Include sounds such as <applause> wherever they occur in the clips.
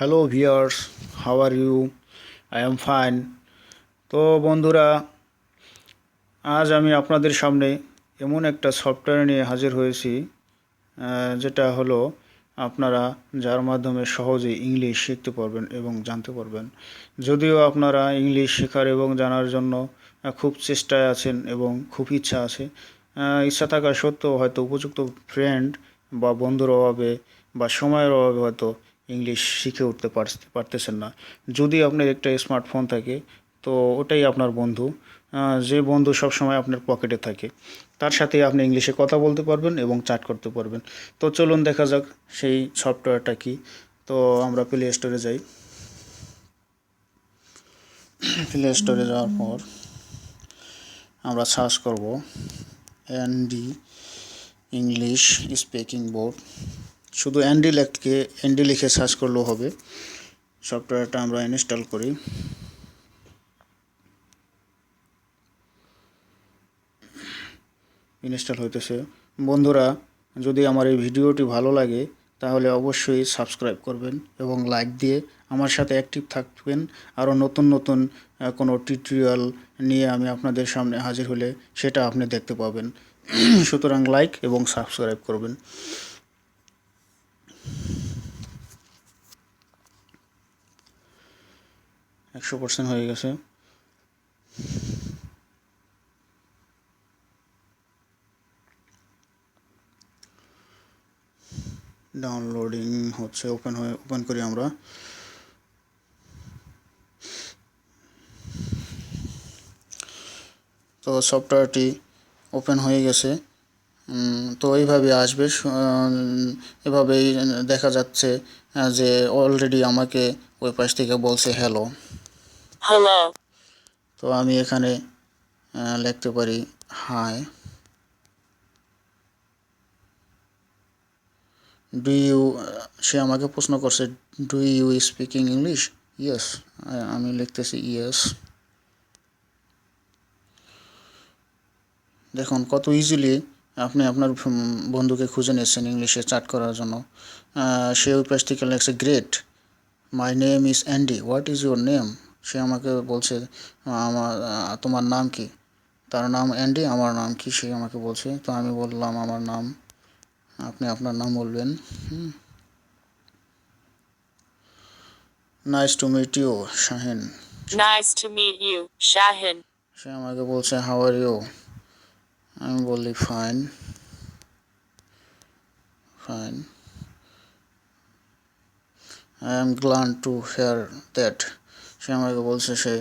Hello viewers how are you I am fine তো বন্ধুরা, আজ আমি আপনাদের সামনে এমন একটা সফটওয়্যার নিয়ে হাজির হয়েছি যেটা হলো আপনারা যার মাধ্যমে সহজেই ইংলিশ শিখতে পারবেন এবং জানতে পারবেন। যদিও আপনারা ইংলিশ শেখার এবং জানার জন্য খুব চেষ্টায় আছেন এবং খুব ইচ্ছা আছে ইচ্ছা থাকা সত্ত্বেও হয়তো উপযুক্ত ফ্রেন্ড বা বন্ধুর অভাবে বা সময়ের অভাবে হয়তো ইংলিশ শিখে উঠতে পারতেছেন না। যদি আপনার একটা স্মার্টফোন থাকে, তো ওটাই আপনার বন্ধু। যে বন্ধু সবসময় আপনার পকেটে থাকে, তার সাথে আপনি ইংলিশে কথা বলতে পারবেন এবং চ্যাট করতে পারবেন। তো চলুন দেখা যাক সেই সফটওয়্যারটা কি। তো আমরা প্লে স্টোরে যাই। প্লে স্টোরে যাওয়ার পর আমরা সার্চ করব এনডি ইংলিশ স্পিকিং বোর্ড শুধু এনডি লেখকে অ্যান্ডি লিখে সার্চ করলেও হবে। সফটওয়্যারটা আমরা ইনস্টল করি। ইনস্টল হইতেছে। বন্ধুরা, যদি আমার এই ভিডিওটি ভালো লাগে, তাহলে অবশ্যই সাবস্ক্রাইব করবেন এবং লাইক দিয়ে আমার সাথে অ্যাক্টিভ থাকবেন। আরও নতুন নতুন কোনো টিউটোরিয়াল নিয়ে আমি আপনাদের সামনে হাজির হলে সেটা আপনি দেখতে পাবেন। <clears throat> সুতরাং লাইক এবং সাবস্ক্রাইব করবেন। একশো পার্সেন্ট হয়ে গেছে। ডাউনলোডিং হচ্ছে ওপেন হয়ে ওপেন করি আমরা। তো সফটওয়্যারটি ওপেন হয়ে গেছে। তো এইভাবে আসবে। এভাবেই দেখা যাচ্ছে যে অলরেডি আমাকে ওই পাশ থেকে বলছে হ্যালো Hello. তো আমি এখানে লিখতে পারি হাই ডু ইউ সে আমাকে প্রশ্ন করছে do you speaking English yes আমি লিখতেছি ইয়েস দেখুন, কত ইজিলি আপনি আপনার বন্ধুকে খুঁজে নিচ্ছেন ইংলিশে চ্যাট করার জন্য। সে ওই থেকে লেখছে great my name is Andy what is your name সে আমাকে বলছে আমার তোমার নাম কি? তার নাম অ্যান্ডি আমার নাম কি? সে আমাকে বলছে। তো আমি বললাম আমার নাম আপনি আপনার নাম বলবেন। Nice to meet you Shahin Nice to meet you, Shahin. সে আমাকে বলছে হাউ আর ইউ আমি বললি fine fine I am glad to hear that সে আমাকে বলছে সে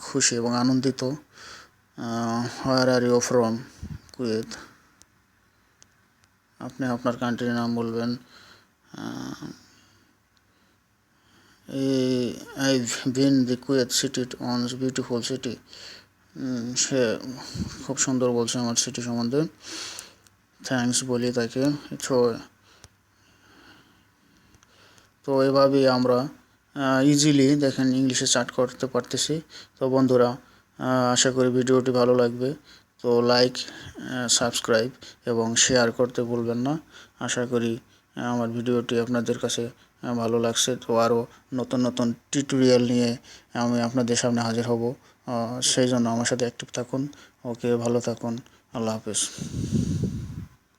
খুশি এবং আনন্দিত where are you from Kuwait আপনি আপনার কান্ট্রির নাম বলবেন I been the Kuwait city on beautiful city সে খুব সুন্দর বলছে আমার সিটি সম্বন্ধে। থ্যাঙ্কস বলি তাকে। তো এভাবেই আমরা ইজিলি দেখেন ইংলিশে চার্ট করতে পারতেছি। তো বন্ধুরা আশা করি ভিডিওটি ভালো লাগবে। তো লাইক সাবস্ক্রাইব এবং শেয়ার করতে ভুলবেন না। আশা করি আমার ভিডিওটি আপনাদের কাছে ভালো লাগছে। তো আরও নতুন নতুন টিউটোরিয়াল নিয়ে আমি আপনাদের সামনে হাজির হব। সেই জন্য আমার সাথে অ্যাক্টিভ থাকুন। ওকে, ভালো থাকুন। আল্লাহ হাফেজ।